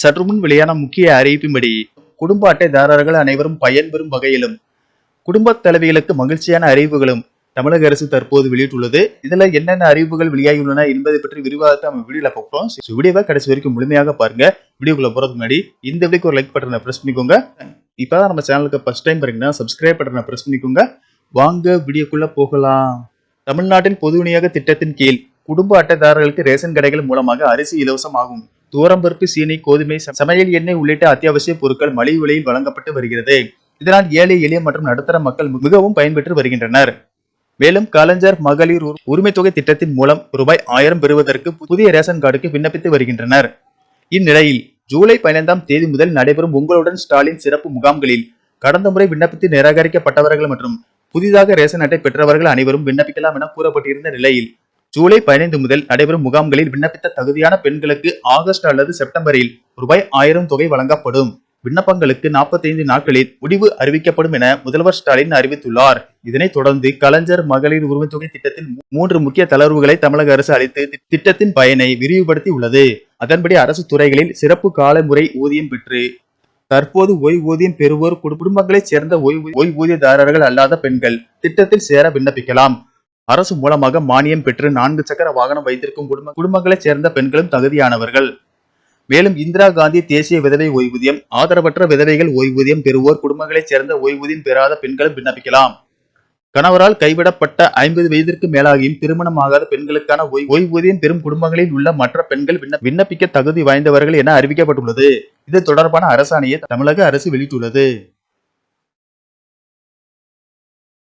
சற்று முன் வெளியான முக்கிய அறிவிப்பின்படி குடும்ப அட்டைதாரர்கள் அனைவரும் பயன்பெறும் வகையிலும் குடும்ப தலைவிகளுக்கு மகிழ்ச்சியான அறிவிப்புகளும் தமிழக அரசு தற்போது வெளியிட்டுள்ளது. இதுல என்னென்ன அறிவிப்புகள் வெளியாகியுள்ளன என்பதை பற்றி விரிவாகத்தை நம்ம வீடியோல பார்ப்போம் So, வீடியோவை கடைசி வரைக்கும் முழுமையாக பாருங்க. வீடியோக்குள்ள போறதுக்கு முன்னாடி இந்த வீடியோக்கு ஒரு லைக் பட்டனை பிரஸ் பண்ணிக்கோங்க. இப்பதான் நம்ம சேனலுக்கு ஃபர்ஸ்ட் டைம் பாருங்கன்னா சப்ஸ்கிரைப் பட்டனை பிரஸ் பண்ணிக்கோங்க. வாங்க வீடியோக்குள்ள போகலாம். தமிழ்நாட்டின் பொது விநியோக திட்டத்தின் கீழ் குடும்ப அட்டைதாரர்களுக்கு ரேஷன் கடைகள் மூலமாக அரிசி இலவசம் ஆகும். துவரம்பருப்பு சீனி கோதுமை சமையல் எண்ணெய் உள்ளிட்ட அத்தியாவசிய பொருட்கள் மலிவு விலையில் வழங்கப்பட்டு வருகிறது. இதனால் ஏழை எளிய மற்றும் நடுத்தர மக்கள் மிகவும் பயன்பெற்று வருகின்றனர். மேலும் கலைஞர் மகளிர் உரிமை தொகை திட்டத்தின் மூலம் ரூபாய் ஆயிரம் பெறுவதற்கு புதிய ரேஷன் கார்டுக்கு விண்ணப்பித்து வருகின்றனர். இந்நிலையில் ஜூலை பதினைந்தாம் தேதி முதல் நடைபெறும் உங்களுடன் ஸ்டாலின் சிறப்பு முகாம்களில் கடந்த முறை விண்ணப்பித்து நிராகரிக்கப்பட்டவர்கள் மற்றும் புதிதாக ரேஷன் அட்டை பெற்றவர்கள் அனைவரும் விண்ணப்பிக்கலாம் என கூறப்பட்டிருந்த நிலையில் ஜூலை பதினைந்து முதல் நடைபெறும் முகாம்களில் விண்ணப்பித்த தகுதியான பெண்களுக்கு ஆகஸ்ட் அல்லது செப்டம்பரில் ரூபாய் ஆயிரம் தொகை வழங்கப்படும். விண்ணப்பங்களுக்கு 45 நாட்களில் முடிவு அறிவிக்கப்படும் என முதல்வர் ஸ்டாலின் அறிவித்துள்ளார். இதனைத் தொடர்ந்து கலைஞர் மகளிர் உரிமைத் தொகை திட்டத்தில் மூன்று முக்கிய தளர்வுகளை தமிழக அரசு அளித்து திட்டத்தின் பயனை விரிவுபடுத்தி உள்ளது அதன்படி அரசு துறைகளில் சிறப்பு கால முறை ஊதியம் பெற்று தற்போது ஓய்வூதியம் பெறுவோர் குடும்பங்களைச் சேர்ந்த ஓய்வு- ஓய்வூதியதாரர்கள் அல்லாத பெண்கள் திட்டத்தில் சேர விண்ணப்பிக்கலாம். அரசு மூலமாக மானியம் பெற்று நான்கு சக்கர வாகனம் வைத்திருக்கும் குடும்ப குடும்பங்களைச் சேர்ந்த பெண்களும் தகுதியானவர்கள். மேலும் இந்திரா காந்தி தேசிய விதவை ஓய்வூதியம் ஆதரவற்ற விதவைகள் ஓய்வூதியம் பெறுவோர் குடும்பங்களைச் சேர்ந்த ஓய்வூதியம் பெறாத பெண்களும் விண்ணப்பிக்கலாம். கணவரால் கைவிடப்பட்ட ஐம்பது வயதிற்கு மேலாகியும் திருமணமாகாத பெண்களுக்கான ஓய்- ஓய்வூதியம் பெறும் குடும்பங்களில் உள்ள மற்ற பெண்கள் விண்ணப்பிக்க தகுதி வாய்ந்தவர்கள் என அறிவிக்கப்பட்டுள்ளது. இது தொடர்பான அரசாணையை தமிழக அரசு வெளியிட்டுள்ளது.